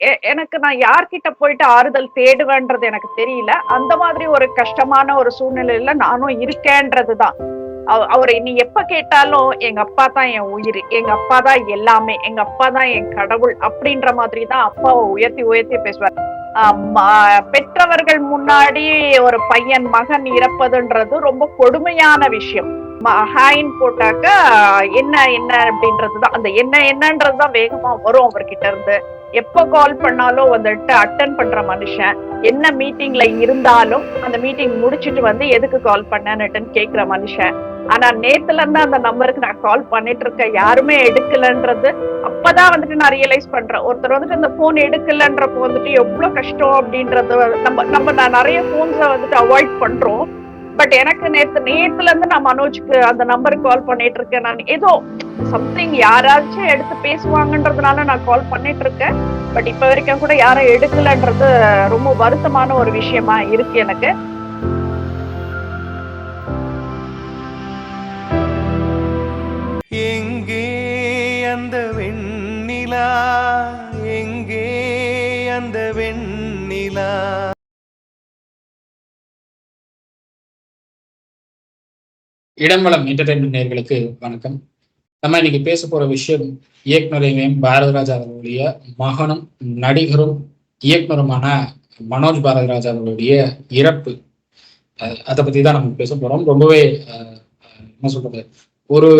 எனக்கு நான் யார்கிட்ட போயிட்டு ஆறுதல் தேடுவேன்றது எனக்கு தெரியல. அந்த மாதிரி ஒரு கஷ்டமான ஒரு சூழ்நிலையில நானும் இருக்கேன்றதுதான். அவரை நீ எப்ப கேட்டாலும் எங்க அப்பா தான் என் உயிர் எங்க அப்பா தான் எல்லாமே எங்க அப்பா தான் என் கடவுள் அப்படின்ற மாதிரி தான் அப்பாவை உயர்த்தி உயர்த்தி பேசுவார். பெற்றவர்கள் முன்னாடி ஒரு பையன் மகன் இறப்பதுன்றது ரொம்ப கொடுமையான விஷயம். ஹாயின் போட்டாக்க என்ன என்ன அப்படின்றதுதான். அந்த என்ன என்னன்றதுதான் வேகமா வரும் அவர்கிட்ட இருந்து எப்ப கால் பண்ணாலும் வந்துட்டு அட்டன் பண்ற மனுஷன் என்ன மீட்டிங்ல இருந்தாலும் அந்த மீட்டிங் முடிச்சிட்டு வந்து எதுக்கு கால் பண்ணன்னுட்டுன்னு கேக்குற மனுஷன். ஆனா நேத்துல இருந்து அந்த நம்பருக்கு நான் கால் பண்ணிட்டு இருக்கேன் யாருமே எடுக்கலன்றது அப்பதான் வந்துட்டு நான் ரியலைஸ் பண்றேன். ஒருத்தர் வந்துட்டு இந்த போன் எடுக்கலன்றப்போ வந்துட்டு எவ்வளவு கஷ்டம் அப்படின்றது நம்ம நம்ம நான் நிறைய போன்ஸ வந்துட்டு அவாய்ட் பண்றோம். பட் எனக்கு நேத்து நேத்துல இருந்து நான் மனோஜ்க்கு அந்த நம்பருக்கு கால் பண்ணிட்டு இருக்கேன் நான் ஏதோ சம்திங் யாராச்சும் எடுத்து பேசுவாங்கன்றதுனால நான் கால் பண்ணிட்டு இருக்கேன் பட் இப்ப வரைக்கும் கூட யாரும் எடுக்கலன்றது ரொம்ப வருத்தமான ஒரு விஷயமா இருக்கு எனக்கு. எங்கே அந்த வெண்ணிலா? எங்கே அந்த வெண்ணிலா? இடம்பலம் என்டர்டைன்மெண்ட் நேர்களுக்கு வணக்கம். நம்ம இன்னைக்கு பேச போற விஷயம் இயக்குனர் எம் பாரதிராஜா அவர்களுடைய மகனும் நடிகரும் இயக்குனருமான மனோஜ் பாரதிராஜா அவர்களுடைய இறப்பு. அஹ் அதை பத்தி தான் நம்ம பேச போறோம். ரொம்பவே அஹ், என்ன சொல்றது? ஒரு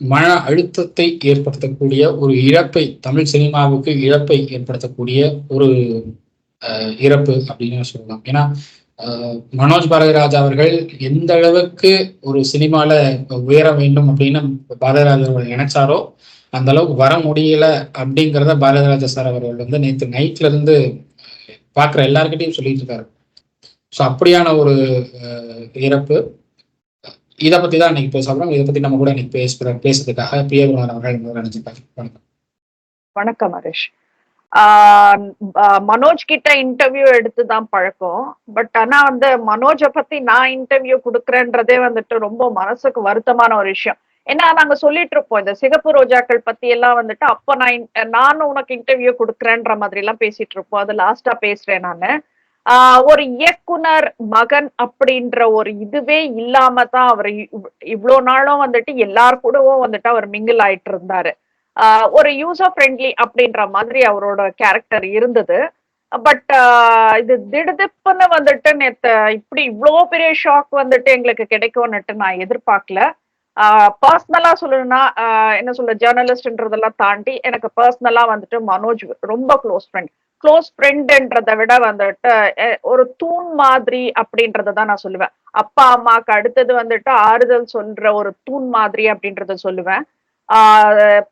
மன அழுத்தத்தை ஏற்படுத்தக்கூடிய ஒரு இழப்பை தமிழ் சினிமாவுக்கு இழப்பை ஏற்படுத்தக்கூடிய ஒரு அஹ், இறப்பு அப்படின்னு சொல்லலாம். ஏன்னா மனோஜ் பாரதிராஜ் அவர்கள் எந்த அளவுக்கு ஒரு சினிமால உயர வேண்டும் அப்படின்னு பாரதிராஜ் அவர்கள் நினைச்சாரோ அந்த அளவுக்கு வர முடியல அப்படிங்கிறத பாரதிராஜ சார் அவர்கள் வந்து நேற்று நைட்ல இருந்து பாக்குற எல்லாருக்கிட்டையும் சொல்லிட்டு இருக்காரு. ஸோ அப்படியான ஒரு இறப்பு. இதை பத்தி தான் இன்னைக்கு பேச போறோம். இதை பத்தி நம்ம கூட இன்னைக்கு பேசுற பேசுறதுக்காக பிரியகுமார் அவர்கள் நினைச்சிருக்காங்க வணக்கம். வணக்கம் ஹரிஷ் மனோஜ் கிட்ட இன்டர்வியூ எடுத்து தான் பழக்கம். பட் ஆனா வந்து மனோஜை பத்தி நான் இன்டர்வியூ கொடுக்குறேன்றதே வந்துட்டு ரொம்ப மனசுக்கு வருத்தமான ஒரு விஷயம். ஏன்னா நாங்க சொல்லிட்டு இருப்போம் இந்த சிகப்பு ரோஜாக்கள் பத்தி எல்லாம் வந்துட்டு அப்ப நான் நானும் உனக்கு இன்டர்வியூ கொடுக்குறேன்ற மாதிரி எல்லாம் பேசிட்டு இருப்போம். அது லாஸ்டா பேசுறேன் நானு. ஆஹ் ஒரு இயக்குனர் மகன் அப்படின்ற ஒரு இதுவே இல்லாம தான் அவர் இவ்- இவ்வளவு நாளும் வந்துட்டு எல்லார் கூடவும் வந்துட்டு அவர் மிங்கிள் ஆயிட்டு இருந்தாரு. ஒரு யூசர் ஃப்ரெண்ட்லி அப்படின்ற மாதிரி அவரோட கேரக்டர் இருந்தது. பட் இது திடுதிப்புன்னு வந்துட்டு நேற்று இப்படி இவ்வளோ பெரிய ஷாக் வந்துட்டு எங்களுக்கு கிடைக்கும்னுட்டு நான் எதிர்பார்க்கல. பர்சனலா சொல்லணும்னா ஆஹ் என்ன சொல்ல ஜேர்னலிஸ்ட்ன்றதெல்லாம் தாண்டி எனக்கு பர்சனலா வந்துட்டு மனோஜ் ரொம்ப க்ளோஸ் ஃப்ரெண்ட் க்ளோஸ் ஃப்ரெண்டுன்றதை விட வந்துட்டு ஒரு தூண் மாதிரி அப்படின்றத தான் நான் சொல்லுவேன். அப்பா அம்மாக்கு அடுத்தது வந்துட்டு ஆறுதல் சொல்ற ஒரு தூண் மாதிரி அப்படின்றத சொல்லுவேன்.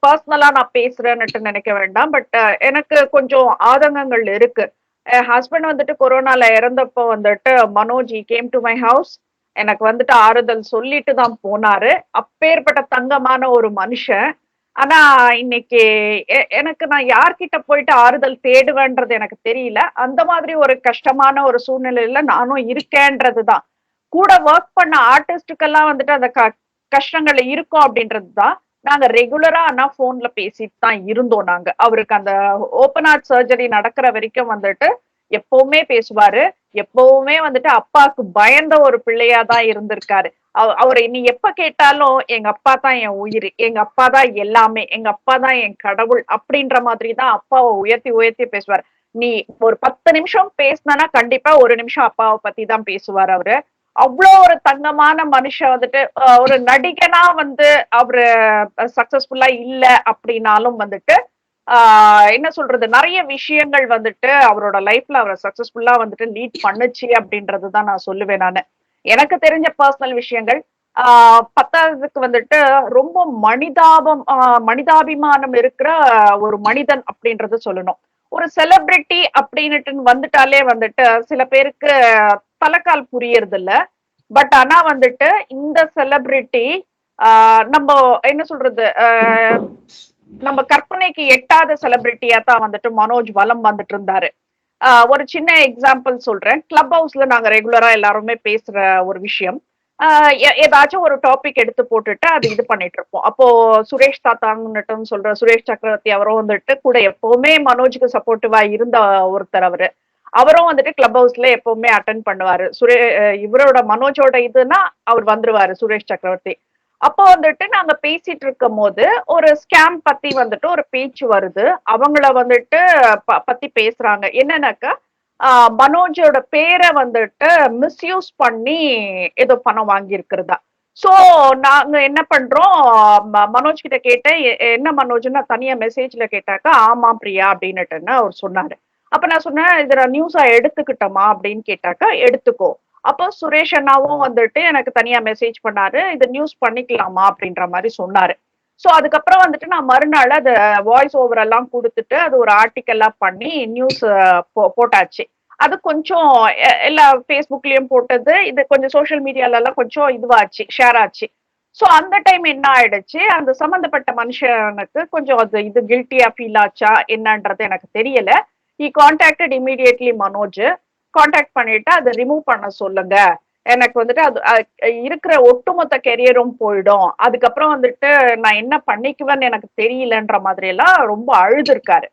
பர்சனலா நான் பேசுறேன்னுட்டு நினைக்க வேண்டாம். பட் எனக்கு கொஞ்சம் ஆதங்கங்கள் இருக்கு. என் ஹஸ்பண்ட் வந்துட்டு கொரோனால இறந்தப்போ வந்துட்டு மனோஜி கேம் டு மை ஹவுஸ் எனக்கு வந்துட்டு ஆறுதல் சொல்லிட்டு தான் போனாரு. அப்பேற்பட்ட தங்கமான ஒரு மனுஷன். ஆனா இன்னைக்கு எனக்கு நான் யார்கிட்ட போயிட்டு ஆறுதல் தேடுவேன்றது எனக்கு தெரியல. அந்த மாதிரி ஒரு கஷ்டமான ஒரு சூழ்நிலையில நானும் இருக்கேன்றதுதான் கூட ஒர்க் பண்ண ஆர்டிஸ்டுக்கெல்லாம் வந்துட்டு அந்த க கஷ்டங்கள் இருக்கும் அப்படின்றது தான். நாங்க ரெகுலரா ஆனா போன்ல பேசிட்டு தான் இருந்தோம் நாங்க. அவருக்கு அந்த ஓப்பன் ஹார்ட் சர்ஜரி நடக்கிற வரைக்கும் வந்துட்டு எப்பவுமே பேசுவாரு. எப்பவுமே வந்துட்டு அப்பாவுக்கு பயந்த ஒரு பிள்ளையா தான் இருந்திருக்காரு. அவரை நீ எப்ப கேட்டாலும் எங்க அப்பா தான் என் உயிர் எங்க அப்பா தான் எல்லாமே எங்க அப்பா தான் என் கடவுள் அப்படின்ற மாதிரி தான் அப்பாவை உயர்த்தி உயர்த்தி பேசுவார். நீ ஒரு பத்து நிமிஷம் பேசினா கண்டிப்பா ஒரு நிமிஷம் அப்பாவை பத்தி தான் பேசுவார் அவரு. அவ்வளோ ஒரு தங்கமான மனுஷன் வந்துட்டு ஒரு நடிகனா வந்து அவரு சக்சஸ்ஃபுல்லா இல்ல அப்படின்னாலும் வந்துட்டு ஆஹ் என்ன சொல்றது நிறைய விஷயங்கள் வந்துட்டு அவரோட லைஃப்ல அவரை சக்சஸ்ஃபுல்லா வந்துட்டு லீட் பண்ணுச்சு அப்படின்றது தான் நான் சொல்லுவேன் நானு. எனக்கு தெரிஞ்ச பர்சனல் விஷயங்கள் ஆஹ் பத்தாவதுக்கு வந்துட்டு ரொம்ப மனிதாபம் ஆஹ் மனிதாபிமானம் இருக்கிற ஒரு மனிதன் அப்படின்றது சொல்லணும். ஒரு செலிபிரிட்டி அப்படின்னுட்டு வந்துட்டாலே வந்துட்டு சில பேருக்கு தலைக்கால் புரியறது இல்ல பட் ஆனா வந்துட்டு இந்த செலிபிரிட்டி நம்ம என்ன சொல்றது ஆஹ் நம்ம கற்பனைக்கு எட்டாத செலிபிரிட்டியா தான் வந்துட்டு மனோஜ் வலம் வந்துட்டு இருந்தாரு. ஆஹ் ஒரு சின்ன எக்ஸாம்பிள் சொல்றேன். கிளப் ஹவுஸ்ல நாங்க ரெகுலரா எல்லாருமே பேசுற ஒரு விஷயம். ஆஹ் ஏதாச்சும் ஒரு டாபிக் எடுத்து போட்டுட்டு அது இது பண்ணிட்டு இருப்போம். அப்போ சுரேஷ் தாத்தாங்கன்னு சொல்ற சுரேஷ் சக்கரவர்த்தி அவரும் வந்துட்டு கூட எப்பவுமே மனோஜுக்கு சப்போர்ட்டிவா இருந்த ஒருத்தர் அவரு. அவரும் வந்துட்டு கிளப் ஹவுஸ்ல எப்பவுமே அட்டன் பண்ணுவாரு. சுரே இவரோட மனோஜோட இதுன்னா அவர் வந்துருவாரு சுரேஷ் சக்கரவர்த்தி. அப்போ வந்துட்டு நாங்க பேசிட்டு இருக்கும் போது ஒரு ஸ்கேம் பத்தி வந்துட்டு ஒரு பேச்சு வருது. அவங்கள வந்துட்டு ப- பத்தி பேசுறாங்க. என்னன்னாக்கா மனோஜோட பேரை வந்துட்டு மிஸ்யூஸ் பண்ணி ஏதோ பணம் வாங்கியிருக்கிறதா. ஸோ சோ நாங்க என்ன பண்றோம்? ம- மனோஜ் கிட்ட கேட்டேன் என்ன மனோஜ்னா? நான் தனியா மெசேஜ்ல கேட்டாக்கா ஆமா பிரியா அப்படின்னுட்டுன்னு அவர் சொன்னாரு. அப்ப நான் சொன்னேன் இதை நான் நியூஸா எடுத்துக்கிட்டோமா அப்படின்னு கேட்டாக்கா எடுத்துக்கோ. அப்போ சுரேஷ் அண்ணாவும் வந்துட்டு எனக்கு தனியா மெசேஜ் பண்ணாரு இது நியூஸ் பண்ணிக்கலாமா அப்படின்ற மாதிரி சொன்னாரு. ஸோ அதுக்கப்புறம் வந்துட்டு நான் மறுநாள் அது வாய்ஸ் ஓவர் எல்லாம் கொடுத்துட்டு அது ஒரு ஆர்டிக்கல்லாம் பண்ணி நியூஸ் போட்டாச்சு. அது கொஞ்சம் எல்லா ஃபேஸ்புக்லயும் போட்டது இது கொஞ்சம் சோஷியல் மீடியால எல்லாம் கொஞ்சம் இதுவாச்சு ஷேர் ஆச்சு. ஸோ அந்த டைம் என்ன ஆயிடுச்சு அந்த சம்மந்தப்பட்ட மனுஷனுக்கு கொஞ்சம் அது இது கில்ட்டியா ஃபீல் ஆச்சா என்னன்றது எனக்கு தெரியல. He contacted immediately Manoj contact பண்ணிட்டு அதை ரிமூவ் பண்ண சொல்லுங்க. எனக்கு வந்துட்டு அது இருக்கிற ஒட்டுமொத்த கெரியரும் போயிடும். அதுக்கப்புறம் வந்துட்டு நான் என்ன பண்ணிக்குவேன்னு எனக்கு தெரியலன்ற மாதிரி எல்லாம் ரொம்ப அழுதுருக்காரு.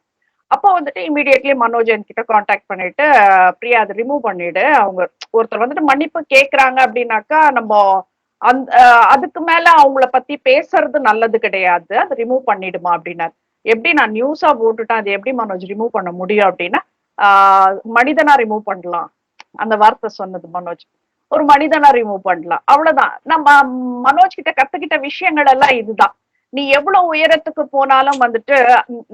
அப்போ வந்துட்டு இமீடியட்லி மனோஜ் என்கிட்ட காண்டாக்ட் பண்ணிட்டு பிரியா அதை ரிமூவ் பண்ணிடு. அவங்க ஒருத்தர் வந்துட்டு மன்னிப்பு கேக்குறாங்க அப்படின்னாக்கா நம்ம அந்த அதுக்கு மேல அவங்கள பத்தி பேசுறது நல்லது கிடையாது. அதை ரிமூவ் பண்ணிடுமா அப்படின்னாரு. எப்படி நான் நியூஸா போட்டுட்டேன் அது எப்படி மனோஜ் ரிமூவ் பண்ண முடியும் அப்படின்னா ஆஹ், மனிதனா ரிமூவ் பண்ணலாம். அந்த வார்த்தை சொன்னது மனோஜ். ஒரு மனிதனா ரிமூவ் பண்ணலாம். அவ்வளவுதான். நம்ம மனோஜ் கிட்ட கத்துக்கிட்ட விஷயங்கள் எல்லாம் இதுதான். நீ எவ்வளவு உயரத்துக்கு போனாலும் வந்துட்டு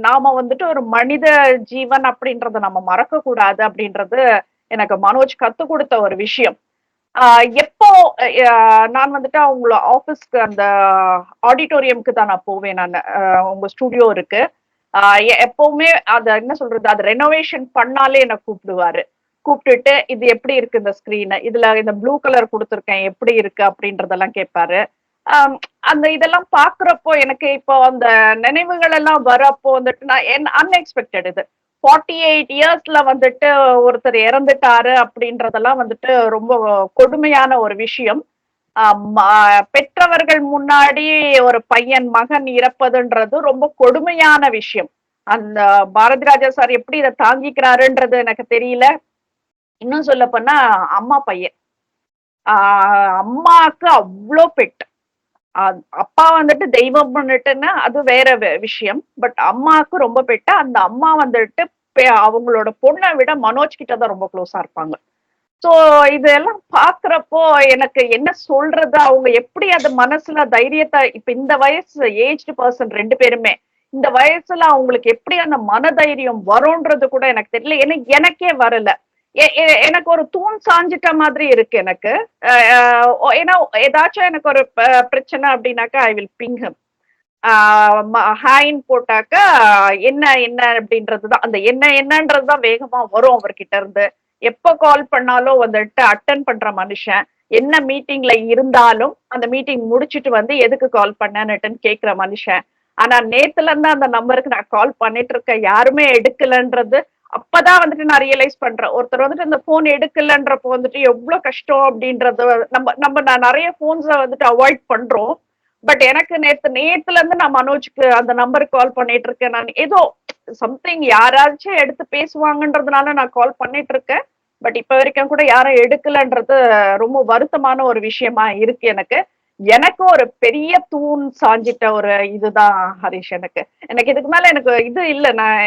நாம வந்துட்டு ஒரு மனித ஜீவன் அப்படின்றத நம்ம மறக்க கூடாது அப்படின்றது எனக்கு மனோஜ் கத்து கொடுத்த ஒரு விஷயம். எப்போ நான் வந்துட்டு அவங்கள ஆபீஸ்க்கு அந்த ஆடிட்டோரியம்க்கு தான் நான் போவேன் நான். உங்க ஸ்டுடியோ இருக்கு. ஆஹ் எப்பவுமே அத என்ன சொல்றது அது ரெனோவேஷன் பண்ணாலே என்ன கூப்பிடுவாரு. கூப்பிட்டுட்டு இது எப்படி இருக்கு இந்த ஸ்கிரீன் இதுல இந்த ப்ளூ கலர் கொடுத்துருக்கேன் எப்படி இருக்கு? அப்படின்றதெல்லாம் கேட்பாரு அந்த இதெல்லாம் பாக்குறப்போ எனக்கு இப்போ அந்த நினைவுகள் எல்லாம் வரப்போ வந்துட்டு நான் என் அன்எக்ஸ்பெக்டட் இது. ஃபார்ட்டி எயிட் இயர்ஸ்ல வந்துட்டு ஒருத்தர் இறந்துட்டாரு அப்படின்றதெல்லாம் வந்துட்டு ரொம்ப கொடுமையான ஒரு விஷயம். பெற்றவர்கள் முன்னாடி ஒரு பையன் மகன் இறப்பதுன்றது ரொம்ப கொடுமையான விஷயம். அந்த பாரதி ராஜா சார் எப்படி இதை தாங்கிக்கிறாருன்றது எனக்கு தெரியல. இன்னும் சொல்ல போனா அம்மா பையன். ஆஹ் அம்மாக்கு அவ்வளோ பெட். அப்பா வந்துட்டு தெய்வம் பண்ணிட்டுன்னா அது வேற விஷயம். பட் அம்மாவுக்கு ரொம்ப பெட்ட அந்த அம்மா வந்துட்டு பெ- அவங்களோட பொண்ணை விட மனோஜ் கிட்ட தான் ரொம்ப க்ளோஸா இருப்பாங்க. சோ இதெல்லாம் பாக்குறப்போ எனக்கு என்ன சொல்றது? அவங்க எப்படி அது மனசுல தைரியத்தை இப்ப இந்த வயசு ஏஜ்டு பர்சன் ரெண்டு பேருமே இந்த வயசுல அவங்களுக்கு எப்படி அந்த மனதைரியம் வரும்ன்றது கூட எனக்கு தெரியல. ஏன்னா எனக்கே வரல. எனக்கு ஒரு தூண் சாஞ்சிட்ட மாதிரி இருக்கு எனக்கு. ஏன்னா ஏதாச்சும் எனக்கு ஒரு பிரச்சனை அப்படின்னாக்கா ஐ வில் பிங்கம் ஹாயின் போட்டாக்கா என்ன என்ன அப்படின்றதுதான். அந்த என்ன என்னன்றதுதான் வேகமா வரும் அவர்கிட்ட இருந்து. எப்ப கால் பண்ணாலும் வந்துட்டு அட்டன் பண்ற மனுஷன். என்ன மீட்டிங்ல இருந்தாலும் அந்த மீட்டிங் முடிச்சுட்டு வந்து எதுக்கு கால் பண்ணனுட்டுன்னு கேக்குற மனுஷன். ஆனா நேத்துல இருந்து அந்த நம்பருக்கு நான் கால் பண்ணிட்டு இருக்கேன் யாருமே எடுக்கலன்றது அப்பதான் வந்துட்டு நான் ரியலைஸ் பண்றேன். ஒருத்தர் வந்துட்டு இந்த போன் எடுக்கலன்றப்போ வந்துட்டு எவ்வளவு கஷ்டம் அப்படின்றத நம்ம நம்ம நான் நிறைய போன்ஸ வந்துட்டு அவாய்ட் பண்றோம். பட் எனக்கு நேத்து நேத்துல இருந்து நான் மனோஜ்க்கு அந்த நம்பருக்கு கால் பண்ணிட்டு இருக்கேன். நான் ஏதோ சம்திங் யாராச்சும் எடுத்து பேசுவாங்கன்றதுனால நான் கால் பண்ணிட்டு இருக்கேன். பட் இப்ப வரைக்கும் கூட யாரும் எடுக்கலன்றது ரொம்ப வருத்தமான ஒரு விஷயமா இருக்கு எனக்கு. எனக்கு ஒரு பெரிய தூண் சாஞ்சிட்ட ஒரு இதுதான் ஹரிஷ் எனக்கு. எனக்கு இதுக்கு மேல எனக்கு இது இல்ல. நான்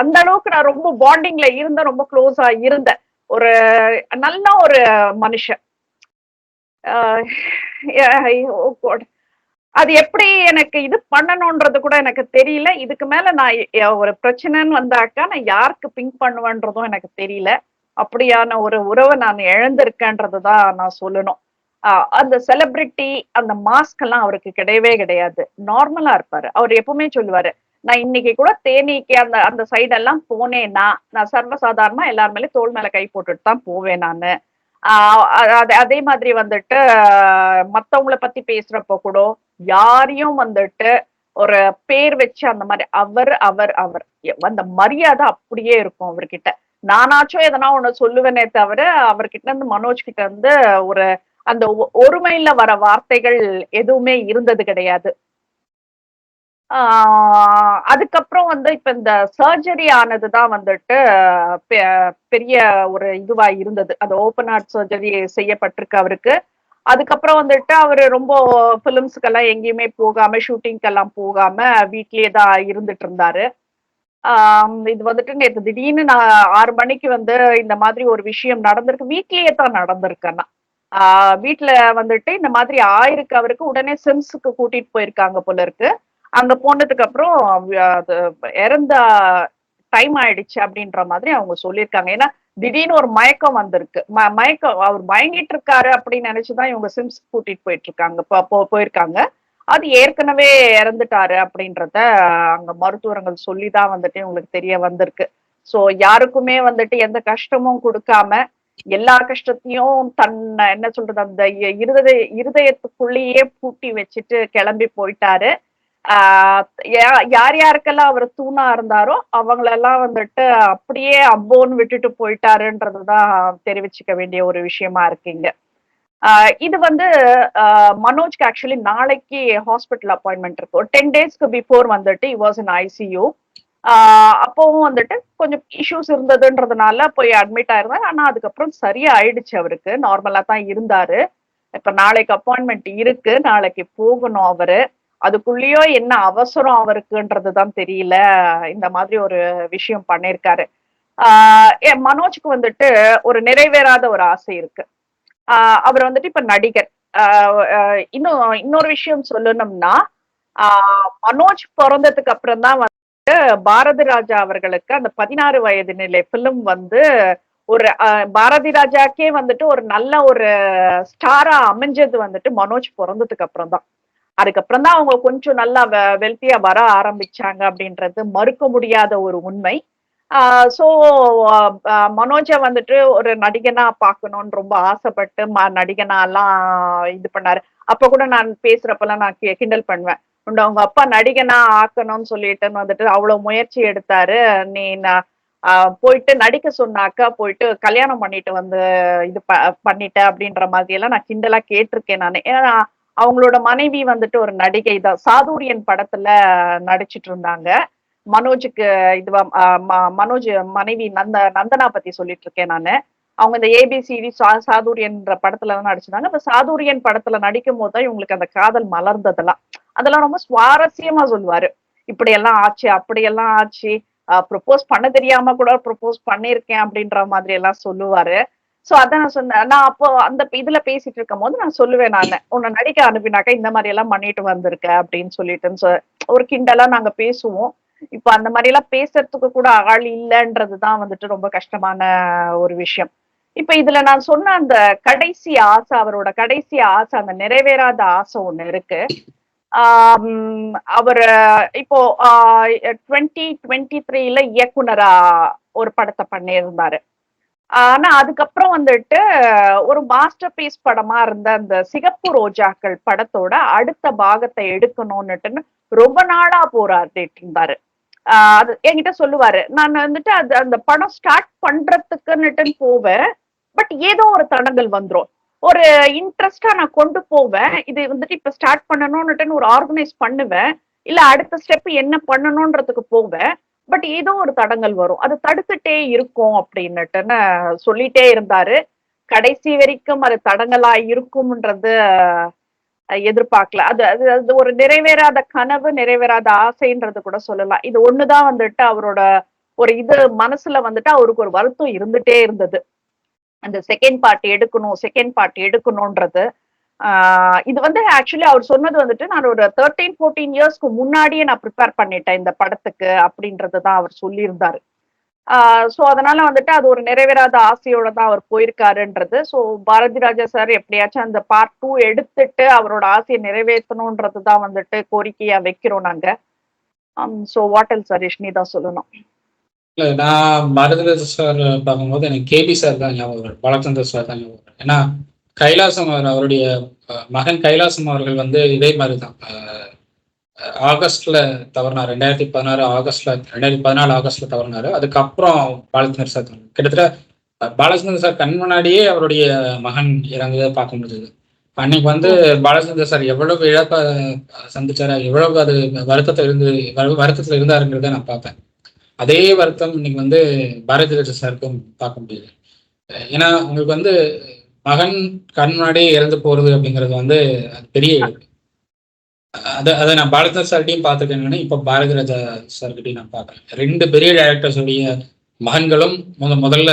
அந்த அளவுக்கு நான் ரொம்ப பாண்டிங்ல இருந்தேன் ரொம்ப க்ளோஸா இருந்தேன் ஒரு நல்ல ஒரு மனுஷன். அது எப்படி எனக்கு இது பண்ணணும்ன்றது கூட எனக்கு தெரியல. இதுக்கு மேல நான் ஒரு பிரச்சனைன்னு வந்தாக்கா நான் யாருக்கு பிங்க் பண்ணுவேன்றதும் எனக்கு தெரியல. அப்படியான ஒரு உறவை நான் இழந்திருக்கேன்றதுதான் நான் சொல்லணும். அந்த செலிபிரிட்டி அந்த மாஸ்க் எல்லாம் அவருக்கு கிடையவே கிடையாது. நார்மலா இருப்பாரு. அவர் எப்பவுமே சொல்லுவாரு நான் இன்னைக்கு கூட தேனிக்கு அந்த அந்த சைடெல்லாம் போனேன்னா நான் சர்வசாதாரணமா எல்லார் மேலே தோல் மேல கை போட்டுட்டு தான் போவேன் நானு. ஆஹ் அதே மாதிரி வந்துட்டு மத்தவங்களை மத்தவங்கள பத்தி பேசுறப்போ கூட யாரையும் வந்துட்டு ஒரு பேர் வச்சு அந்த மாதிரி அவர் அவர் அவர். அந்த மரியாதை அப்படியே இருக்கும் அவர்கிட்ட. நானாச்சும் எதனா ஒண்ணு சொல்லுவேனே தவிர அவர்கிட்ட இருந்து மனோஜ் கிட்ட இருந்து ஒரு அந்த ஒ- ஒருமையில வர வார்த்தைகள் எதுவுமே இருந்தது கிடையாது. ஆஹ் அதுக்கப்புறம் வந்து இப்ப இந்த சர்ஜரி ஆனதுதான் வந்துட்டு பெ- பெரிய ஒரு இதுவா இருந்தது. அந்த ஓப்பன் ஹார்ட் சர்ஜரி செய்யப்பட்டிருக்கு அவருக்கு. அதுக்கப்புறம் வந்துட்டு அவரு ரொம்ப பிலிம்ஸ்க்கெல்லாம் எங்கேயுமே போகாம ஷூட்டிங்க்கெல்லாம் போகாம வீட்லயே தான் இருந்துட்டு இருந்தாரு. இது வந்துட்டு நேற்று திடீர்னு நான் ஆறு மணிக்கு வந்து இந்த மாதிரி ஒரு விஷயம் நடந்திருக்கு. வீட்லயே தான் நடந்திருக்கேன்னா ஆஹ் வீட்ல வந்துட்டு இந்த மாதிரி ஆயிருக்கு அவருக்கு உடனே சிம்ஸுக்கு கூட்டிட்டு போயிருக்காங்க போல இருக்கு. அங்க போனதுக்கு அப்புறம் அது இறந்த டைம் ஆயிடுச்சு அப்படின்ற மாதிரி அவங்க சொல்லியிருக்காங்க. ஏன்னா திடீர்னு ஒரு மயக்கம் வந்திருக்கு. ம- மயக்கம் அவர் மயங்கிட்டு இருக்காரு அப்படின்னு நினைச்சுதான் இவங்க சிம்ஸ் கூட்டிட்டு போயிட்டு இருக்காங்க போயிருக்காங்க. அது ஏற்கனவே இறந்துட்டாரு அப்படின்றத அங்க மருத்துவர்கள் சொல்லிதான் வந்துட்டு இவங்களுக்கு தெரிய வந்திருக்கு. சோ யாருக்குமே வந்துட்டு எந்த கஷ்டமும் கொடுக்காம எல்லா கஷ்டத்தையும் தன் என்ன சொல்றது அந்த இருதய இருதயத்துக்குள்ளேயே பூட்டி வச்சுட்டு கிளம்பி போயிட்டாரு. ஆஹ் யா- யார் யாருக்கெல்லாம் அவர் தூணா இருந்தாரோ அவங்களெல்லாம் வந்துட்டு அப்படியே அப்போன்னு விட்டுட்டு போயிட்டாருன்றதுதான் தெரிவிச்சுக்க வேண்டிய ஒரு விஷயமா இருக்குங்க ஆஹ் இது வந்து ஆஹ் மனோஜ்க்கு ஆக்சுவலி நாளைக்கு ஹாஸ்பிட்டல் அப்பாயின்மெண்ட் இருக்கு. ஒரு டென் டேஸ்க்கு பிஃபோர் வந்துட்டு வாஸ் இன் ஐசியூ அப்பவும் வந்துட்டு கொஞ்சம் இஷ்யூஸ் இருந்ததுன்றதுனால போய் அட்மிட் ஆயிருந்தார் ஆனா அதுக்கப்புறம் சரியா ஆயிடுச்சு அவருக்கு நார்மலா தான் இருந்தாரு. இப்ப நாளைக்கு அப்பாயின்மெண்ட் இருக்கு. நாளைக்கு போகணும் அவரு. அதுக்குள்ளேயோ என்ன அவசரம் அவருக்குன்றதுதான் தெரியல. இந்த மாதிரி ஒரு விஷயம் பண்ணிருக்காரு. ஆஹ் மனோஜ்க்கு வந்துட்டு ஒரு நிறைவேறாத ஒரு ஆசை இருக்கு. ஆஹ் அவர் வந்துட்டு இப்ப நடிகர். ஆஹ் இன்னும் இன்னொரு விஷயம் சொல்லணும்னா ஆஹ் மனோஜ் பிறந்ததுக்கு அப்புறம் தான் பாரதி ராஜா அவர்களுக்கு அந்த பதினாறு வயது நிலை பிலிம் வந்து ஒரு பாரதி ராஜாக்கே வந்துட்டு ஒரு நல்ல ஒரு ஸ்டாரா அமைஞ்சது வந்துட்டு மனோஜ் பிறந்ததுக்கு அப்புறம் தான். அதுக்கப்புறம் தான் அவங்க கொஞ்சம் நல்லா வெல்த்தியா வர ஆரம்பிச்சாங்க அப்படின்றது மறுக்க முடியாத ஒரு உண்மை. ஸோ மனோஜை வந்துட்டு ஒரு நடிகனா பார்க்கணும்னு ரொம்ப ஆசைப்பட்டு ம நடிகனா எல்லாம் இது பண்ணாரு. அப்ப கூட நான் பேசுறப்பெல்லாம் நான் கி- கிண்டல் பண்ணுவேன். உண்டு. அவங்க அப்பா நடிகனா ஆக்கணும்னு சொல்லிட்டுன்னு வந்துட்டு அவ்வளவு முயற்சி எடுத்தாரு. நீ நான் ஆஹ் போயிட்டு நடிக்க சொன்னாக்கா போயிட்டு கல்யாணம் பண்ணிட்டு வந்து இது ப பண்ணிட்ட அப்படின்ற மாதிரி எல்லாம் நான் கிண்டலா கேட்டிருக்கேன் நான். ஏன்னா அவங்களோட மனைவி வந்துட்டு ஒரு நடிகை தான் சாதுரியன் படத்துல நடிச்சிட்டு இருந்தாங்க. மனோஜுக்கு இதுவா மனோஜ் மனைவி நந்த நந்தனா பத்தி சொல்லிட்டு இருக்கேன் நானு. அவங்க இந்த ஏபிசிடி சாதுரியன்ற படத்துல தான் நடிச்சிருந்தாங்க. அந்த சாதுரியன் படத்துல நடிக்கும் போது தான் இவங்களுக்கு அந்த காதல் மலர்ந்ததெல்லாம். அதெல்லாம் ரொம்ப சுவாரஸ்யமா சொல்லுவாரு. இப்படி எல்லாம் ஆச்சு அப்படியெல்லாம் ஆச்சு. ப்ரொபோஸ் பண்ண தெரியாம கூட ப்ரொபோஸ் பண்ணிருக்கேன் அப்படின்ற மாதிரி எல்லாம் சொல்லுவாரு. சோ அதான் நான் சொன்னேன். நான் அப்போ அந்த இதுல பேசிட்டு இருக்கும் போது நான் சொல்லுவேன் நான். உன்னை நடிக்க அனுப்பினாக்கா இந்த மாதிரி எல்லாம் பண்ணிட்டு வந்திருக்க அப்படின்னு சொல்லிட்டு. ஒரு கிண்டலா நாங்க பேசுவோம். இப்ப அந்த மாதிரி எல்லாம் பேசுறதுக்கு கூட ஆள் இல்லைன்றதுதான் வந்துட்டு ரொம்ப கஷ்டமான ஒரு விஷயம். இப்ப இதுல நான் சொன்ன அந்த கடைசி ஆசை அவரோட கடைசி ஆசை அந்த நிறைவேறாத ஆசை ஒண்ணு இருக்கு. அவர் இப்போ டுவெண்ட்டி டுவெண்ட்டி த்ரீல இயக்குனரா ஒரு படத்தை பண்ணியிருந்தாரு. ஆனா அதுக்கப்புறம் வந்துட்டு ஒரு மாஸ்டர் பீஸ் படமா இருந்த அந்த சிகப்பு ரோஜாக்கள் படத்தோட அடுத்த பாகத்தை எடுக்கணும்னுட்டுன்னு ரொம்ப நாளா போராடிட்டு இருந்தாரு. ஆஹ் அது என்கிட்ட சொல்லுவாரு நான் வந்துட்டு அது அந்த படம் ஸ்டார்ட் பண்றதுக்குன்னுட்டு போவேன் பட் ஏதோ ஒரு தடங்கள் வந்துரும். ஒரு இன்ட்ரெஸ்டா நான் கொண்டு போவேன். இது வந்துட்டு இப்ப ஸ்டார்ட் பண்ணணும்னுட்டு ஒரு ஆர்கனைஸ் பண்ணுவேன். இல்ல அடுத்த ஸ்டெப் என்ன பண்ணணும்ன்றதுக்கு போவேன். பட் ஏதோ ஒரு தடங்கள் வரும். அது தடுத்துட்டே இருக்கும் அப்படின்னுட்டுன்னு சொல்லிட்டே இருந்தாரு. கடைசி வரைக்கும் அது தடங்களா இருக்கும்ன்றது எதிர்பார்க்கல. அது அது அது ஒரு நிறைவேறாத கனவு நிறைவேறாத ஆசைன்றது கூட சொல்லலாம். இது ஒண்ணுதான் வந்துட்டு அவரோட ஒரு இது மனசுல வந்துட்டு அவருக்கு ஒரு வருத்தம் இருந்துட்டே இருந்தது. அந்த செகண்ட் பார்ட் எடுக்கணும் செகண்ட் பார்ட் எடுக்கணும்ன்றது. ஆஹ் இது வந்து ஆக்சுவலி அவர் சொன்னது வந்துட்டு நான் ஒரு தேர்ட்டீன் ஃபோர்டீன் இயர்ஸ்க்கு முன்னாடியே நான் ப்ரிப்பேர் பண்ணிட்டேன் இந்த படத்துக்கு அப்படின்றது தான் அவர் சொல்லியிருந்தாரு. ஸோ அதனால வந்துட்டு அது ஒரு நிறைவேறாத ஆசையோட தான் அவர் போயிருக்காருன்றது. ஸோ பாரதி ராஜா சார் எப்படியாச்சும் அந்த பார்ட் டூ எடுத்துட்டு அவரோட ஆசையை நிறைவேற்றணுன்றது தான் வந்துட்டு கோரிக்கையா வைக்கிறோம் நாங்க. ஸோ வாட்டல் சார் ரிஷ்னி தான் சொல்லணும்? இல்ல நான் பாரதிராஜ சார் பார்க்கும்போது எனக்கு கேபி சார் தான் ஞாபகம் வரும் பாலச்சந்தர் சார் தான் ஞாபகம் வரும் ஏன்னா கைலாசம் அவர் அவருடைய மகன் கைலாசம் அவர்கள் வந்து இதே மாதிரி தான் ஆகஸ்ட்ல தவறினார். ரெண்டாயிரத்தி பதினாறு ஆகஸ்ட்ல ரெண்டாயிரத்தி பதினாலு ஆகஸ்ட்ல தவறினாரு. அதுக்கப்புறம் பாலச்சந்தர் சார் தவறினார். கிட்டத்தட்ட பாலச்சந்திர சார் கண் முன்னாடியே அவருடைய மகன் இறந்ததை பார்க்க முடிஞ்சது. அன்னைக்கு வந்து பாலச்சந்திர சார் எவ்வளவு இழப்ப சந்திச்சாரு எவ்வளவு அது வருத்தத்தில் இருந்து வருத்தத்தில் வருத்தத்துல இருந்தாருங்கிறத நான் பார்த்தேன். அதே வருத்தம் இன்னைக்கு வந்து பாரதி ராஜா சாருக்கும் பார்க்க முடியுது. ஏன்னா உங்களுக்கு வந்து மகன் கண் முன்னாடியே இறந்து போறது அப்படிங்கிறது வந்து அது பெரிய அதை அதை நான் பாலச்சந்திர சார்கிட்டையும் பார்த்துருக்கேன் இப்போ பாரதி ராஜா சார்கிட்டையும் நான் பார்க்குறேன். ரெண்டு பெரிய டேரக்டர்ஸுடைய மகன்களும் முத முதல்ல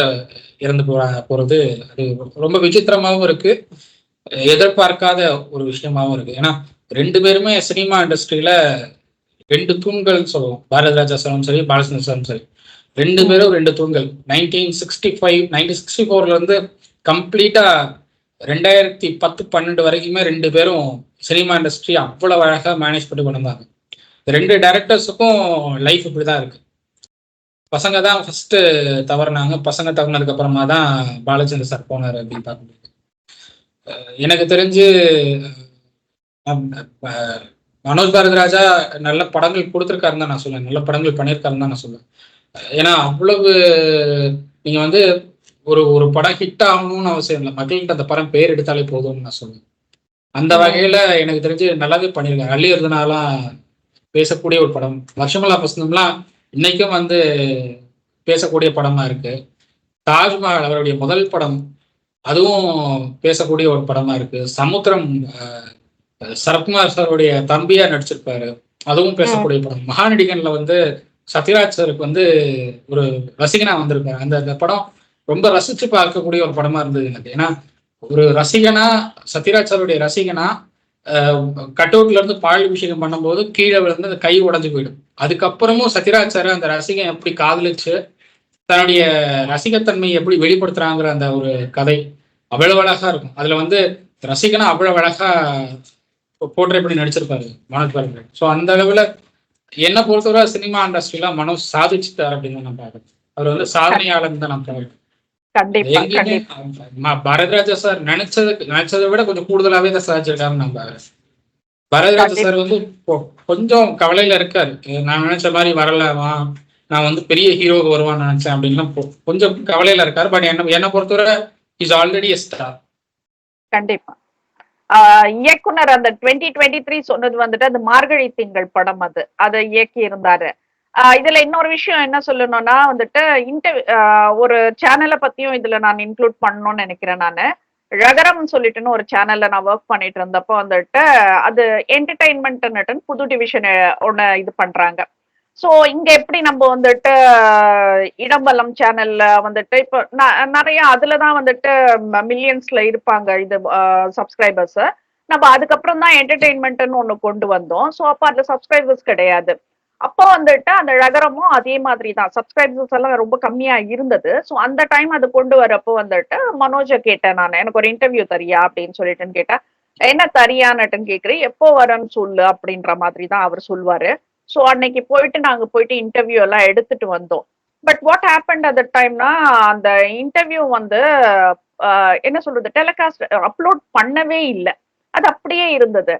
இறந்து போ போறது அது ரொம்ப விசித்திரமாகவும் இருக்கு. எதிர்பார்க்காத ஒரு விஷயமாவும் இருக்கு. ஏன்னா ரெண்டு பேருமே சினிமா இண்டஸ்ட்ரியில ரெண்டு தூண்கள் சொல்லுவோம். பாரதிராஜா சாரும் சரி பாலச்சந்திர சாரும் சரி. ரெண்டு பேரும் ரெண்டு தூண்கள். Nineteen sixty five nineteen sixty ஃபோர்ல இருந்து கம்ப்ளீட்டா ரெண்டாயிரத்தி பத்து பன்னெண்டு வரைக்குமே ரெண்டு பேரும் சினிமா இண்டஸ்ட்ரி அவ்வளவு அழகா மேனேஜ் பண்ணி கொண்டு வந்தாங்க ரெண்டு டேரக்டர்ஸுக்கும் லைஃப் இப்படிதான் இருக்கு. பசங்க தான் ஃபர்ஸ்ட் தவறுனாங்க. பசங்க தவறினதுக்கு அப்புறமா தான் பாலச்சந்திர சார் போனார் அப்படின்னு பார்க்க முடியுது. எனக்கு தெரிஞ்சு மனோஜ் பாரதி ராஜா நல்ல படங்கள் கொடுத்துருக்காருன்னு தான் நான் சொல்லுவேன். நல்ல படங்கள் பண்ணியிருக்காருன்னு தான் நான் சொல்லுவேன். ஏன்னா அவ்வளவு நீங்க வந்து ஒரு ஒரு படம் ஹிட் ஆகணும்னு அவசியம் இல்லை. மக்கள்கிட்ட அந்த படம் பேர் எடுத்தாலே போதும்னு நான் சொல்லுவேன். அந்த வகையில எனக்கு தெரிஞ்சு நல்லாவே பண்ணியிருக்காங்க அள்ளி இருந்தனாலாம் பேசக்கூடிய ஒரு படம். லட்சுமலா பசனம்லாம் இன்னைக்கும் வந்து பேசக்கூடிய படமா இருக்கு. தாஜ்மஹால் அவருடைய முதல் படம் அதுவும் பேசக்கூடிய ஒரு படமா இருக்கு. சமுத்திரம் சரத்குமார் சாருடைய தம்பியா நடிச்சிருப்பாரு. அதுவும் பேசக்கூடிய படம். மகாநடிகன்ல வந்து சத்யராஜ் சாருக்கு வந்து ஒரு ரசிகனா வந்திருப்பாரு அந்த அந்த படம் ரொம்ப ரசிச்சு பார்க்கக்கூடிய ஒரு படமா இருந்தது எனக்கு. ஏன்னா ஒரு ரசிகனா சத்யராஜ் சாருடைய ரசிகனா கட் அவுட்ல இருந்து பால் அபிஷேகம் பண்ணும்போது கீழே விழுந்து அந்த கை உடைஞ்சு போயிடும். அதுக்கப்புறமும் சத்யராஜ் சார் அந்த ரசிகன் எப்படி காதலிச்சு தன்னுடைய ரசிகத்தன்மையை எப்படி வெளிப்படுத்துறாங்கிற அந்த ஒரு கதை அவ்வளவு அழகா இருக்கும். அதுல வந்து ரசிகனா அவ்வளவு அழகா போர்ட்ரே பண்ணி நடிச்சிருப்பாரு மனோஜ் பாரதி ஸோ அந்த அளவுல என்னை பொறுத்தவரை சினிமா இண்டஸ்ட்ரியில மனோஜ் சாதிச்சுட்டார் அப்படின்னு தான் நான் பார்க்கறேன். அவர் வந்து சாதனையாளர் தான் நான் ம- பாரதிராஜா சார் நினைச்சது நினைச்சதை விட கொஞ்சம் கூடுதலாவே தான் சாதிச்சிருக்காருன்னு நான் பார்க்கறேன். பாரதிராஜா சார் வந்து கொஞ்சம் கவலையில இருக்காரு. நான் நினைச்ச மாதிரி வரலவா நான் வந்து பெரிய ஹீரோக்கு வருவான்னு நினைச்சேன் அப்படின்லாம் கொ- கொஞ்சம் கவலையில இருக்காரு. பட் என்ன என்னை பொறுத்தவரை இஸ் ஆல்ரெடி ஸ்டார் கண்டிப்பா. இயக்குனர் அந்த டுவெண்ட்டி டுவெண்ட்டி த்ரீ சொன்னது வந்துட்டு அந்த மார்கழி திங்கள் படம் அது. அதை இயக்கி இருந்தாரு இதுல இன்னொரு விஷயம் என்ன சொல்லணும்னா வந்துட்டு இன்டர் ஒரு சேனலை பத்தியும் இதுல நான் இன்க்ளூட் பண்ணணும்னு நினைக்கிறேன் நானு. ரகரம் சொல்லிட்டுன்னு ஒரு சேனல்ல நான் ஒர்க் பண்ணிட்டு இருந்தப்போ வந்துட்டு அது என்டர்டைன்மெண்ட் புது டிவிஷன் ஒன்னு இது பண்றாங்க. சோ இங்க எப்படி நம்ம வந்துட்டு இடம்பலம் சேனல்ல வந்துட்டு இப்போ ந- நிறைய அதுலதான் வந்துட்டு மில்லியன்ஸ்ல இருப்பாங்க இது சப்ஸ்கிரைபர்ஸ் நம்ம அதுக்கப்புறம் தான் என்டர்டெயின்மெண்ட்னு ஒண்ணு கொண்டு வந்தோம். சோ அப்போ அதுல சப்ஸ்கிரைபர்ஸ் கிடையாது. அப்போ வந்துட்டு அந்த நகரமும் அதே மாதிரி தான். சப்ஸ்கிரைபர்ஸ் எல்லாம் ரொம்ப கம்மியா இருந்தது. ஸோ அந்த டைம் அது கொண்டு வரப்போ வந்துட்டு மனோஜை கேட்டேன் நான். எனக்கு ஒரு இன்டர்வியூ தரியா அப்படின்னு சொல்லிட்டுன்னு கேட்டேன் என்ன தரியான்னுட்டுன்னு கேக்குறேன். எப்போ வரேன்னு சொல்லு அப்படின்ற மாதிரி தான் அவர் சொல்லுவாரு ஸோ அன்னைக்கு போயிட்டு நாங்க போயிட்டு இன்டர்வியூ எல்லாம் எடுத்துட்டு வந்தோம். பட் வாட் ஹேப்பன் அட் டைம்னா அந்த இன்டர்வியூ வந்து ஆஹ் என்ன சொல்றது டெலிகாஸ்ட் அப்லோட் பண்ணவே இல்லை. அது அப்படியே இருந்தது.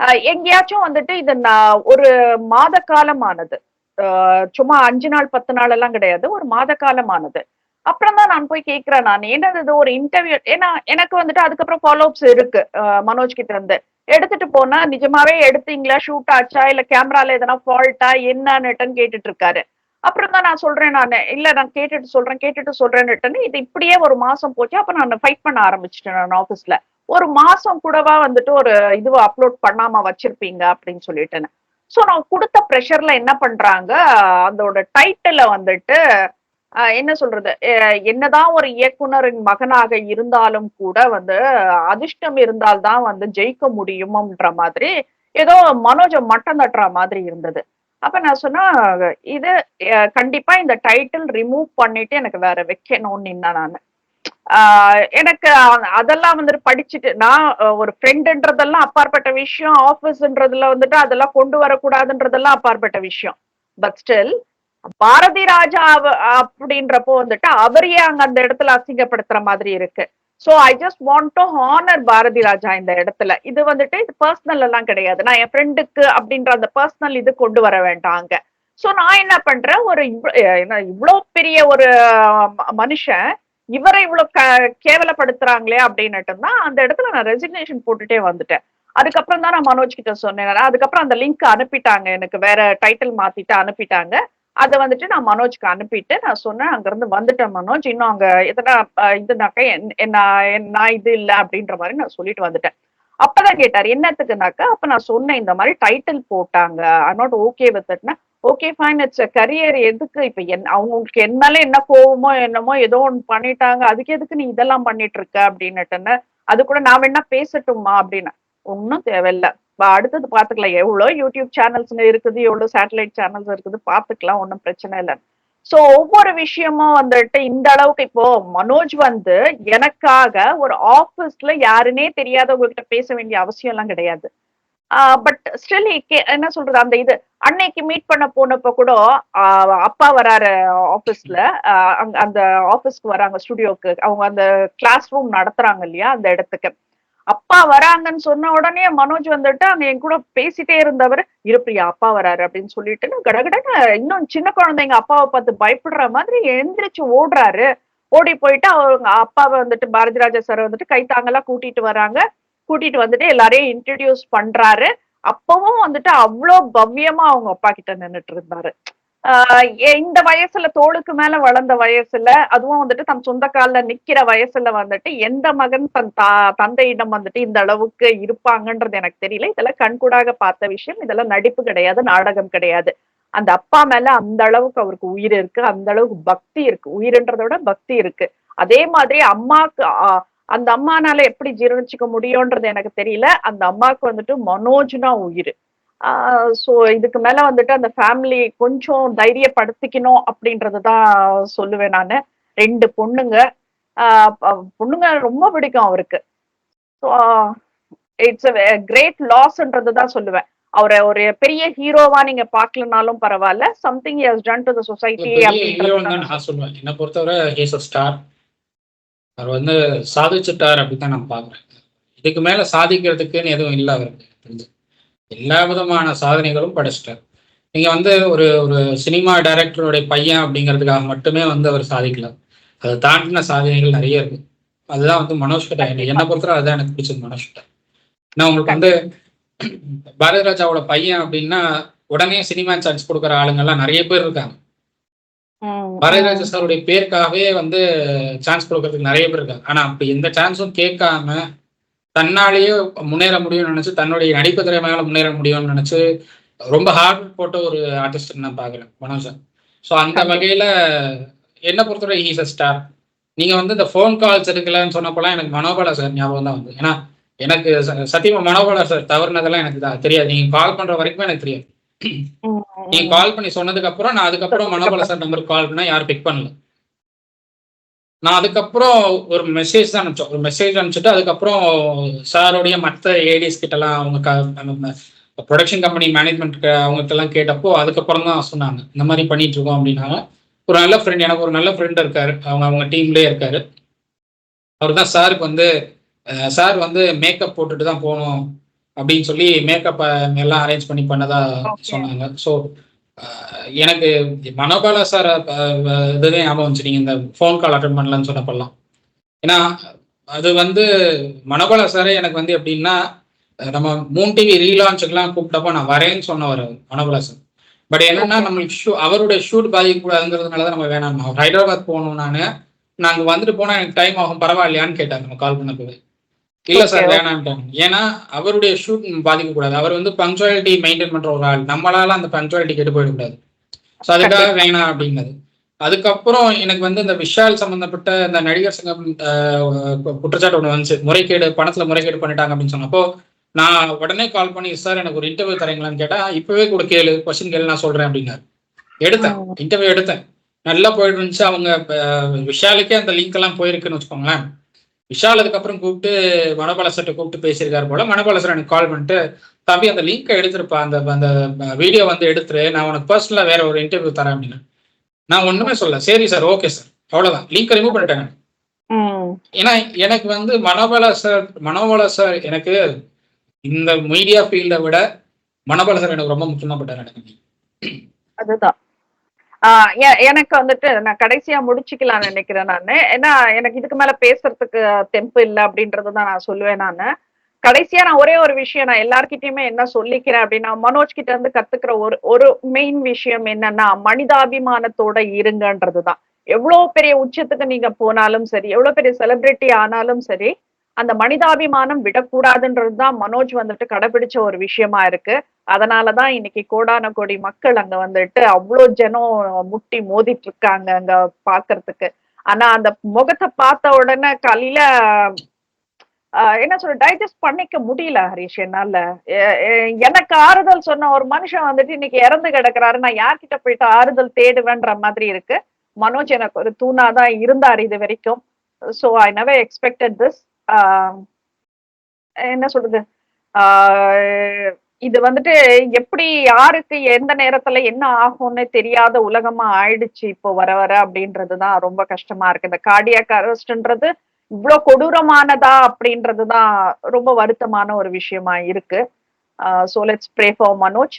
ஆஹ் எங்கேயாச்சும் வந்துட்டு இது நான் ஒரு மாத காலமானது. ஆஹ் சும்மா அஞ்சு நாள் பத்து நாள் எல்லாம் கிடையாது. ஒரு மாத காலமானது. அப்புறம் தான் நான் போய் கேட்கிறேன் நான். என்னது இது ஒரு இன்டர்வியூ ஏன்னா எனக்கு வந்துட்டு அதுக்கப்புறம் ஃபாலோ அப்ஸ் இருக்கு மனோஜ் கிட்ட இருந்து. எடுத்துட்டு போனா நிஜமாவே எடுத்தீங்களா? ஷூட் ஆச்சா? இல்ல கேமரால எதனா ஃபால்ட்டா என்னன்னுட்டுன்னு கேட்டுட்டு இருக்காரு அப்புறம் தான் நான் சொல்றேன் நான். இல்ல நான் கேட்டுட்டு சொல்றேன் கேட்டுட்டு சொல்றேன்னுட்டுன்னு இது இப்படியே ஒரு மாசம் போச்சு. அப்ப நான் ஃபைட் பண்ண ஆரம்பிச்சிட்டேன் நான் ஆபீஸ்ல ஒரு மாசம் கூடவா வந்துட்டு ஒரு இதுவை அப்லோட் பண்ணாம வச்சிருப்பீங்க அப்படின்னு சொல்லிட்டேன் சோ நான் கொடுத்த ப்ரெஷர்ல என்ன பண்றாங்க? அதோட டைட்டில வந்துட்டு என்ன சொல்றது? என்னதான் ஒரு இயக்குனரின் மகனாக இருந்தாலும் கூட வந்து அதிர்ஷ்டம் இருந்தால்தான் வந்து ஜெயிக்க முடியுமன்ற மாதிரி ஏதோ மனோஜ மட்டம் தட்டுற மாதிரி இருந்தது. அப்ப நான் சொன்னா இது கண்டிப்பா இந்த டைட்டில் ரிமூவ் பண்ணிட்டு எனக்கு வேற வைக்கணும்னு நின்னா நான். ஆஹ் எனக்கு அதெல்லாம் வந்துட்டு படிச்சுட்டு நான் ஒரு ஃப்ரெண்டுன்றதெல்லாம் அப்பாற்பட்ட விஷயம் ஆபீஸ்ன்றதுல வந்துட்டு அதெல்லாம் கொண்டு வரக்கூடாதுன்றதெல்லாம் அப்பாற்பட்ட விஷயம். பட் ஸ்டில் பாரதி ராஜா அவ- அப்படின்றப்போ வந்துட்டு அவரையே அங்க அந்த இடத்துல அசிங்கப்படுத்துற மாதிரி இருக்கு. So I just want to honour Bharathi Raja இந்த இடத்துல. இது வந்துட்டு இது பர்சனல் எல்லாம் கிடையாது. நான் என் ஃப்ரெண்டுக்கு அப்படின்ற அந்த பர்சனல் இது கொண்டு வர வேண்டாம் அங்க. சோ நான் என்ன பண்றேன்? ஒரு இவ்வளோ அஹ் என்ன இவ்வளவு பெரிய ஒரு மனுஷன் இவரை இவ்வளவு க- கேவலப்படுத்துறாங்களே அப்படின்னுட்டு தான் அந்த இடத்துல நான் ரெசிக்னேஷன் போட்டுட்டே வந்துட்டேன். அதுக்கப்புறம் தான் நான் மனோஜ் கிட்ட சொன்னேன். அதுக்கப்புறம் அந்த லிங்க் அனுப்பிட்டாங்க. எனக்கு வேற டைட்டில் மாத்திட்டு அனுப்பிட்டாங்க. அதை வந்துட்டு நான் மனோஜ்க்கு அனுப்பிட்டு நான் சொன்னேன் அங்க இருந்து வந்துட்டேன் மனோஜ். இன்னும் அங்க எதனா அஹ், இதுனாக்க என்ன நான் இது இல்ல அப்படின்ற மாதிரி நான் சொல்லிட்டு வந்துட்டேன். அப்பதான் கேட்டாரு என்னத்துக்குனாக்கா அப்ப நான் சொன்னேன் இந்த மாதிரி டைட்டில் போட்டாங்க. ஐ நாட் ஓகே வித்னா ஓகே ஃபைன் இட்ஸ் கரியர் எதுக்கு? இப்ப என் அவங்களுக்கு என் மேல என்ன கோவமோ என்னமோ ஏதோ ஒன்று பண்ணிட்டாங்க. அதுக்கு எதுக்கு நீ இதெல்லாம் பண்ணிட்டு இருக்க அப்படின்னுட்டுன்னு அது கூட நான் வேணா பேசட்டுமா அப்படின்னு. ஒன்னும் தேவையில்ல. ப- அடுத்தது பாத்துக்கலாம் எவ்வளவு யூடியூப் சேனல்ஸ் இருக்குது எவ்வளவு சேட்டலைட் சேனல்ஸ் இருக்குது பாத்துக்கலாம் ஒன்றும் பிரச்சனை இல்லை. சோ ஒவ்வொரு விஷயமும் வந்துட்டு இந்த அளவுக்கு இப்போ மனோஜ் வந்து எனக்காக ஒரு ஆபீஸ்ல யாருன்னே தெரியாதவங்க கிட்ட பேச வேண்டிய அவசியம் எல்லாம் கிடையாது பட் ஸ்டில் என்ன சொல்றது? அந்த இது அன்னைக்கு மீட் பண்ண போனப்ப கூட ஆஹ் அப்பா வராரு ஆபீஸ்ல அந்த ஆபீஸ்க்கு வராங்க ஸ்டுடியோக்கு அவங்க அந்த கிளாஸ் ரூம் நடத்துறாங்க இல்லையா அந்த இடத்துக்கு. அப்பா வராங்கன்னு சொன்ன உடனே மனோஜ் வந்துட்டு அங்க என் கூட பேசிட்டே இருந்தவர் இருப்பியா அப்பா வராரு அப்படின்னு சொல்லிட்டு கடகடன்னு இன்னும் சின்ன குழந்தைங்க அப்பாவை பார்த்து பயப்படுற மாதிரி எந்திரிச்சு ஓடுறாரு. ஓடி போயிட்டு அவங்க அப்பாவை வந்துட்டு பாரதி ராஜா சார் வந்துட்டு கைத்தாங்கெல்லாம் கூட்டிட்டு வராங்க. கூட்டிட்டு வந்துட்டு எல்லாரையும் இன்ட்ரடியூஸ் பண்றாரு. அப்பவும் வந்துட்டு அவ்வளோ பவ்யமா அவங்க அப்பா கிட்ட நின்னுட்டு இருந்தாரு. இந்த வயசுல தோளுக்கு மேல வளர்ந்த வயசுல அதுவும் வந்துட்டு தன் சொந்த கால்ல நிக்கிற வயசுல வந்துட்டு எந்த மகன் தன் தா தந்தையிடம் வந்துட்டு இந்த அளவுக்கு இருப்பாங்கன்றது எனக்கு தெரியல. இதெல்லாம் கண்கூடாக பார்த்த விஷயம். இதெல்லாம் நடிப்பு கிடையாது நாடகம் கிடையாது. அந்த அப்பா மேல அந்த அளவுக்கு அவருக்கு உயிர் இருக்கு அந்த அளவுக்கு பக்தி இருக்கு. உயிர்ன்றதை விட பக்தி இருக்கு. அதே மாதிரி அம்மாக்கு அந்த அம்மானால எப்படி ஜீரணிச்சுக்க முடியும்ன்றது எனக்கு தெரியல. அந்த அம்மாவுக்கு வந்துட்டு மனோஜ்னா உயிர். சோ இதுக்கு மேல வந்துட்டு அந்த ஃபேமிலி கொஞ்சம் தைரியப்படுத்திக்கணும் அப்படின்றதுதான் சொல்லுவேன் நானு. ரெண்டு பொண்ணுங்க. பொண்ணுங்க ரொம்ப பிடிக்கும் அவருக்கு. இட்ஸ் கிரேட் லாஸ்ன்றது தான் சொல்லுவேன். அவரை ஒரு பெரிய ஹீரோவா நீங்க பாக்கலனாலும் பரவாயில்ல. Something has done to the society அப்படின்றது தான். சொல்லுவேன். என்னை பொறுத்தவரை ஹீஸ் அ ஸ்டார் அவர் வந்து சாதிச்சுட்டார் அப்படின்னு தான் நான் பார்க்குறேன். இதுக்கு மேல சாதிக்கிறதுக்குன்னு எதுவும் இல்லை அவருக்கு. தெரிஞ்சு எல்லா விதமான சாதனைகளும் படைச்சிட்டார். நீங்க வந்து ஒரு ஒரு சினிமா டைரக்டருடைய பையன் அப்படிங்கிறதுக்காக மட்டுமே வந்து அவர் சாதிக்கல. அதை தாண்டின சாதனைகள் நிறைய இருக்கு. அதுதான் வந்து மனோஜ் கிட்ட என்னை- என்னை பொறுத்தவரை அதுதான் எனக்கு பிடிச்சது மனோஜ் கிட்ட. நான் உங்களுக்கு வந்து பாரதி ராஜாவோட பையன் அப்படின்னா உடனே சினிமா சான்ஸ் கொடுக்குற ஆளுங்கெல்லாம் நிறைய பேர் இருக்காங்க. பாரதிராஜ சாருடைய பேருக்காகவே வந்து சான்ஸ் கொடுக்கறதுக்கு நிறைய பேர் இருக்காங்க. ஆனா அப்படி எந்த சான்ஸும் கேட்காம தன்னாலேயே முன்னேற முடியும்னு நினைச்சு தன்னுடைய நடிப்பு திறமையால முன்னேற முடியும்னு நினைச்சு ரொம்ப ஹார்ட் போட்ட ஒரு ஆர்டிஸ்ட் நான் பாக்குறேன் மனோஜன் ஸோ அந்த வகையில என்ன பொறுத்தவரை ஹீஸ் அ ஸ்டார் நீங்க வந்து இந்த ஃபோன் கால்ஸ் எடுக்கலன்னு சொன்னப்போலாம் எனக்கு மனோபாலா சார் ஞாபகம் தான் வந்து. ஏன்னா எனக்கு சத்தியமா மனோபாலா சார் தவறுனதெல்லாம் எனக்கு தான் தெரியாது. நீங்க கால் பண்ற வரைக்கும் எனக்கு தெரியாது. நீங்க கால் பண்ணி சொன்னதுக்கு அப்புறம் நான் அதுக்கப்புறம் மனோபல சார் நம்பருக்கு கால் பண்ணா யாரும் பிக் பண்ணல. நான் அதுக்கப்புறம் ஒரு மெசேஜ் தான் அனுப்பிச்சோம் ஒரு மெசேஜ் அனுப்பிச்சிட்டு அதுக்கப்புறம் சாருடைய மற்ற ஏடிஎஸ் கிட்டலாம் அவங்க ப்ரொடக்ஷன் கம்பெனி மேனேஜ்மெண்ட் அவங்ககிட்ட எல்லாம் கேட்டப்போ அதுக்கப்புறம் தான் சொன்னாங்க. இந்த மாதிரி பண்ணிட்டு இருக்கோம் அப்படின்னாங்க. ஒரு நல்ல ஃப்ரெண்ட் எனக்கு ஒரு நல்ல ஃப்ரெண்ட் இருக்காரு. அவங்க அவங்க டீம்லயே இருக்காரு. அவர் தான் சாருக்கு வந்து சார் வந்து மேக்கப் போட்டுட்டு தான் போகணும் அப்படின்னு சொல்லி மேக்கப் எல்லாம் அரேஞ்ச் பண்ணி பண்ணதா. சொன்னாங்க. ஸோ எனக்கு மனோபாலா சார் இதுவே ஞாபகம் வந்துச்சு. நீங்க இந்த ஃபோன் கால் அட்டன் பண்ணலன்னு சொன்னப்பெல்லாம். ஏன்னா அது வந்து மனோபாலா சாரே எனக்கு வந்து எப்படின்னா நம்ம மூன் டிவி ரீலான்ச்சுக்கெல்லாம் கூப்பிட்டப்போ நான் வரேன்னு சொன்னவர் மனோபாலா சார் பட் என்னன்னா நம்மளுக்கு ஷூ அவருடைய ஷூட் பாதிக்கக்கூடாதுங்கிறதுனால தான் நம்ம வேணாம். ஹைதராபாத் போகணும் நான். நாங்க வந்துட்டு போனா எனக்கு டைம் ஆகும் பரவாயில்லையான்னு கேட்டாங்க நம்ம கால் பண்ணப்பவே. இல்ல சார் Okay. வேணான்ட்டாங்க. ஏன்னா அவருடைய ஷூட் பாதிக்க கூடாது அவர் வந்து பங்க்சுவாலிட்டி மெயின்டைன் பண்ற ஒரு ஆள். நம்மளால அந்த பங்க்சுவாலிட்டி கெட்டு போயிடக்கூடாது. ஸோ அதுக்காக வேணாம் அப்படின்னது அதுக்கப்புறம் எனக்கு வந்து இந்த விஷால் சம்பந்தப்பட்ட இந்த நடிகர் சங்கம் குற்றச்சாட்டு ஒன்று வந்துச்சு. முறைகேடு பணத்துல முறைகேடு பண்ணிட்டாங்க அப்படின்னு சொன்னப்போ நான் உடனே கால் பண்ணி சார் எனக்கு ஒரு இன்டர்வியூ தரீங்களான்னு கேட்டா இப்பவே கூட கேளு கொஸ்டின் கேளு நான் சொல்றேன் அப்படின்னாரு. எடுத்தேன். இன்டர்வியூ எடுத்தேன். நல்லா போயிட்டு இருந்துச்சு. அவங்க விஷாலுக்கே அந்த லிங்க் எல்லாம் போயிருக்குன்னு வச்சுக்கோங்களேன். விஷால் அதுக்கப்புறம் கூப்பிட்டு மனபால சார்ட்ட கூப்பிட்டு பேசியிருக்காரு போல. மனபால சார் எனக்கு கால் பண்ணிட்டு தம்பி அந்த லிங்கை எடுத்துருப்பா. அந்த அந்த வீடியோ வந்து எடுத்துரு. நான் உனக்கு பர்சனலா வேற ஒரு இன்டர்வியூ தரேன் அப்படின்னு. நான் ஒண்ணுமே சொல்ல சரி சார் ஓகே சார் அவ்வளவுதான். லிங்க் ரிமூவ் பண்ணிட்டேன். ஏன்னா எனக்கு வந்து மனோபல சார் மனோபல சார் எனக்கு இந்த மீடியா ஃபீல்டை விட மனோபல சார் எனக்கு ரொம்ப முக்கியமா பட்டார் எனக்கு. அதுதான். எனக்கு வந்துட்டு நான் கடைசியா முடிச்சுக்கலாம்னு நினைக்கிறேன் நானு. ஏன்னா எனக்கு இதுக்கு மேல பேசுறதுக்கு தெம்பு இல்லை அப்படின்றதுதான் நான் சொல்லுவேன் நானு. கடைசியா நான் ஒரே ஒரு விஷயம் நான் எல்லார்கிட்டயுமே என்ன சொல்லிக்கிறேன் அப்படின்னா மனோஜ் கிட்ட இருந்து கத்துக்கிற ஒரு ஒரு மெயின் விஷயம் என்னன்னா மனிதாபிமானத்தோட இருங்கன்றதுதான். எவ்வளவு பெரிய உச்சத்துக்கு நீங்க போனாலும் சரி எவ்வளவு பெரிய செலிபிரிட்டி ஆனாலும் சரி அந்த மனிதாபிமானம் விடக்கூடாதுன்றதுதான் மனோஜ் வந்துட்டு கடைபிடிச்ச ஒரு விஷயமா இருக்கு. அதனாலதான் இன்னைக்கு கோடான கோடி மக்கள் அங்க வந்துட்டு அவ்வளோ ஜனம் முட்டி மோதிட்டு இருக்காங்க அங்க பாக்குறதுக்கு. ஆனா அந்த முகத்தை பார்த்த உடனே காலையில ஆஹ் என்ன சொல்ற டைஜஸ்ட் பண்ணிக்க முடியல ஹரிஷ் என்னால. எனக்கு ஆறுதல் சொன்ன ஒரு மனுஷன் வந்துட்டு இன்னைக்கு இறந்து கிடக்குறாரு. நான் யார்கிட்ட போயிட்டு ஆறுதல் தேடுவேன்ற மாதிரி இருக்கு. மனோஜ் எனக்கு ஒரு தூணாதான் இருந்தார் இது வரைக்கும். So I never expected this என்ன சொல்றது? ஆஹ் இது வந்துட்டு எப்படி யாருக்கு எந்த நேரத்துல என்ன ஆகும்னு தெரியாத உலகமா ஆயிடுச்சு இப்போ வர வர அப்படின்றதுதான் ரொம்ப கஷ்டமா இருக்கு. இந்த கார்டியாக் அரெஸ்ட்ன்றது இவ்வளவு கொடூரமானதா அப்படின்றதுதான் ரொம்ப வருத்தமான ஒரு விஷயமா இருக்கு. So let's pray for Manoj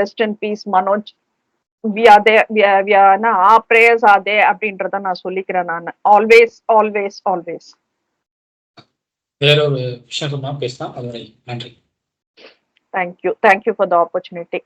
rest in peace Manoj வியாதே ஆ ப்ரேயர்ஸ் ஆதே அப்படின்றத நான் சொல்லிக்கிறேன் நான். ஆல்வேஸ் ஆல்வேஸ் ஆல்வேஸ் வேறொரு விஷயம் சொன்னா பேசலாம். அதுவரை நன்றி. Thank you thank you for the opportunity